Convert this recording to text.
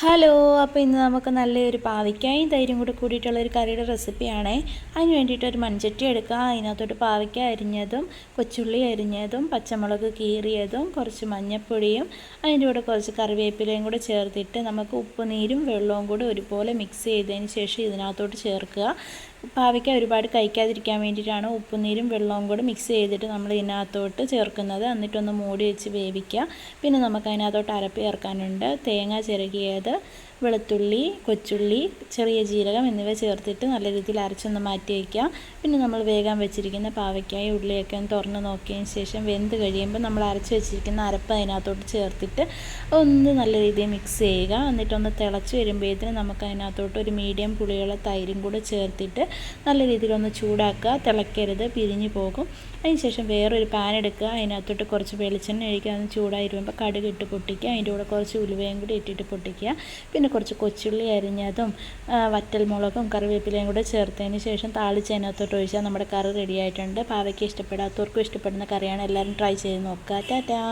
Hello അപ്പോൾ ഇന്ന് നമുക്ക് നല്ലൊരു പാവയ്ക്കായും തൈരും കൂടി കൂടിയിട്ടുള്ള ഒരു കറിയുടെ റെസിപ്പിയാണ്. അതിന് വേണ്ടിയിട്ട് ഒരു മൺചട്ടി എടുക്കുക അതിനകത്തോട്ട് പാവയ്ക്ക അരിഞ്ഞതും കൊച്ചുള്ളി അരിഞ്ഞതും പച്ചമുളക് കീറിയതും കുറച്ച് മഞ്ഞൾപ്പൊടിയും അതിന്റെ കൂടെ കുറച്ച് കറിവേപ്പിലയും കൂടെ ചേർത്തിട്ട് നമുക്ക് ഉപ്പുനീരും വെള്ളവും കൂടെ ഒരുപോലെ മിക്സ് ചെയ്തതിന് ശേഷം ഇതിനകത്തോട്ട് ചേർക്കുക. പാവയ്ക്ക ഒരുപാട് കഴിക്കാതിരിക്കാൻ വേണ്ടിയിട്ടാണ് ഉപ്പുനീരും വെള്ളവും കൂടെ മിക്സ് ചെയ്തിട്ട് നമ്മൾ ഇതിനകത്തോട്ട് ചേർക്കുന്നത്. എന്നിട്ടൊന്ന് മൂടി വെച്ച് വേവിക്കുക. പിന്നെ നമുക്ക് അതിനകത്തോട്ട് അരപ്പ് ചേർക്കാനുണ്ട്. തേങ്ങ ചിരകിയത് വെളുത്തുള്ളി കൊച്ചുള്ളി ചെറിയ ജീരകം എന്നിവ ചേർത്തിട്ട് നല്ല രീതിയിൽ അരച്ചൊന്ന് മാറ്റി വയ്ക്കുക. പിന്നെ നമ്മൾ വേഗം വെച്ചിരിക്കുന്ന പാവയ്ക്കായ ഉള്ളിയൊക്കെ ഒന്ന് തുറന്ന് നോക്കിയതിന് ശേഷം വെന്ത് കഴിയുമ്പോൾ നമ്മൾ അരച്ച് വെച്ചിരിക്കുന്ന അരപ്പ് അതിനകത്തോട്ട് ചേർത്തിട്ട് ഒന്ന് നല്ല രീതിയിൽ മിക്സ് ചെയ്യുക. എന്നിട്ടൊന്ന് തിളച്ച് വരുമ്പോഴത്തേന് നമുക്ക് അതിനകത്തോട്ട് ഒരു മീഡിയം പുളിയുള്ള തൈരും കൂടെ ചേർത്തിട്ട് നല്ല രീതിയിലൊന്ന് ചൂടാക്കുക. തിളക്കരുത് പിരിഞ്ഞു പോകും. അതിനുശേഷം വേറൊരു പാൻ എടുക്കുക. അതിനകത്തോട്ട് കുറച്ച് വെളിച്ചെണ്ണ ഒഴിക്കുക. അത് ചൂടായി വരുമ്പോൾ കടുക് ഇട്ട് പൊട്ടിക്കുക. അതിന്റെ കൂടെ കുറച്ച് ഉലുവയും കൂടി ഇട്ടിട്ട് പൊട്ടിക്കുക. പിന്നെ കുറച്ച് കൊച്ചുള്ളി അരിഞ്ഞതും വറ്റൽമുളകും കറിവേപ്പിലയും കൂടെ ചേർത്തതിന് ശേഷം താളിച്ച് അതിനകത്തോട്ട് ഒഴിച്ചാൽ നമ്മുടെ കറി റെഡിയായിട്ടുണ്ട് പാവയ്ക്ക് ഇഷ്ടപ്പെടാത്തവർക്കും ഇഷ്ടപ്പെടുന്ന കറിയാണ്. എല്ലാവരും ട്രൈ ചെയ്ത് നോക്കുക. ടാറ്റാ